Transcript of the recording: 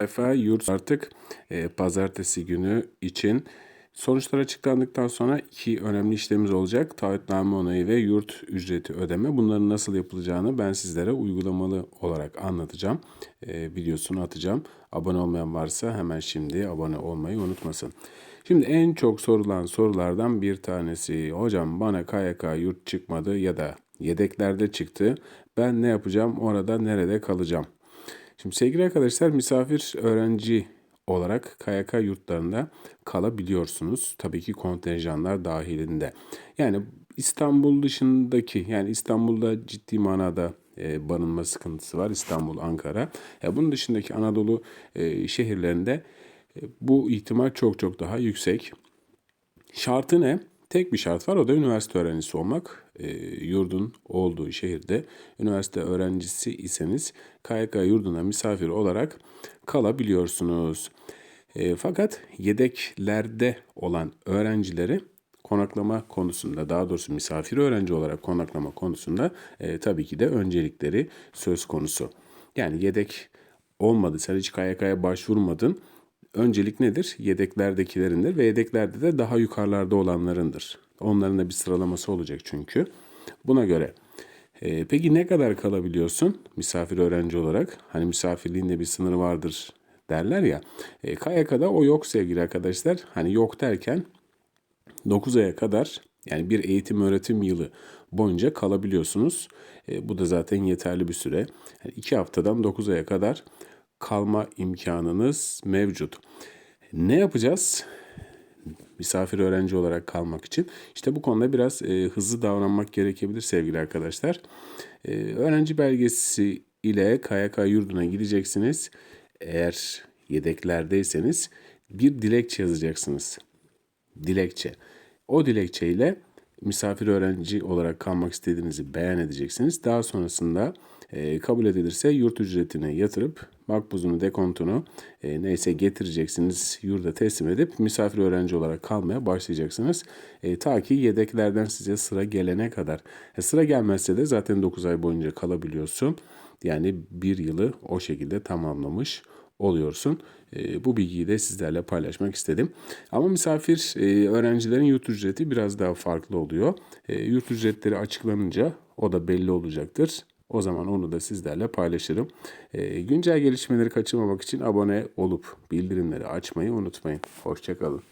Sayfa yurt artık e, pazartesi günü için sonuçlar açıklandıktan sonra iki önemli işlemimiz olacak. Taahhütname onayı ve yurt ücreti ödeme. Bunların nasıl yapılacağını ben sizlere uygulamalı olarak anlatacağım. E, videosunu atacağım. Abone olmayan varsa hemen şimdi abone olmayı unutmasın. Şimdi en çok sorulan sorulardan bir tanesi. Hocam bana KYK yurt çıkmadı ya da yedeklerde çıktı. Ben ne yapacağım? Orada nerede kalacağım? Şimdi sevgili arkadaşlar misafir öğrenci olarak KYK yurtlarında kalabiliyorsunuz. Tabii ki kontenjanlar dahilinde. Yani İstanbul dışındaki yani İstanbul'da ciddi manada e, barınma sıkıntısı var. İstanbul, Ankara. Ya bunun dışındaki Anadolu e, şehirlerinde e, bu ihtimal çok çok daha yüksek. Şartı ne? Tek bir şart var o da üniversite öğrencisi olmak. E, yurdun olduğu şehirde üniversite öğrencisi iseniz KYK yurduna misafir olarak kalabiliyorsunuz. E, fakat yedeklerde olan öğrencileri konaklama konusunda daha doğrusu misafir öğrenci olarak konaklama konusunda e, tabii ki de öncelikleri söz konusu. Yani yedek olmadı sen hiç KYK'ya başvurmadın öncelik nedir? Yedeklerdekilerindir ve yedeklerde de daha yukarılarda olanlarındır. Onların da bir sıralaması olacak çünkü. Buna göre e, peki ne kadar kalabiliyorsun misafir öğrenci olarak? Hani misafirliğinde bir sınırı vardır derler ya. E, KYK'da o yok sevgili arkadaşlar. Hani yok derken 9 aya kadar yani bir eğitim öğretim yılı boyunca kalabiliyorsunuz. E, bu da zaten yeterli bir süre. Yani 2 haftadan 9 aya kadar kalma imkanınız mevcut. Ne yapacağız? Misafir öğrenci olarak kalmak için. İşte bu konuda biraz e, hızlı davranmak gerekebilir sevgili arkadaşlar. E, öğrenci belgesi ile KYK yurduna gideceksiniz. Eğer yedeklerdeyseniz bir dilekçe yazacaksınız. Dilekçe. O dilekçe ile misafir öğrenci olarak kalmak istediğinizi beyan edeceksiniz. Daha sonrasında e, kabul edilirse yurt ücretine yatırıp makbuzunu, dekontunu e, neyse getireceksiniz, yurda teslim edip misafir öğrenci olarak kalmaya başlayacaksınız. E, ta ki yedeklerden size sıra gelene kadar. E, sıra gelmezse de zaten 9 ay boyunca kalabiliyorsun. Yani bir yılı o şekilde tamamlamış oluyorsun. E, bu bilgiyi de sizlerle paylaşmak istedim. Ama misafir e, öğrencilerin yurt ücreti biraz daha farklı oluyor. E, yurt ücretleri açıklanınca o da belli olacaktır. O zaman onu da sizlerle paylaşırım. E, güncel gelişmeleri kaçırmamak için abone olup bildirimleri açmayı unutmayın. Hoşçakalın.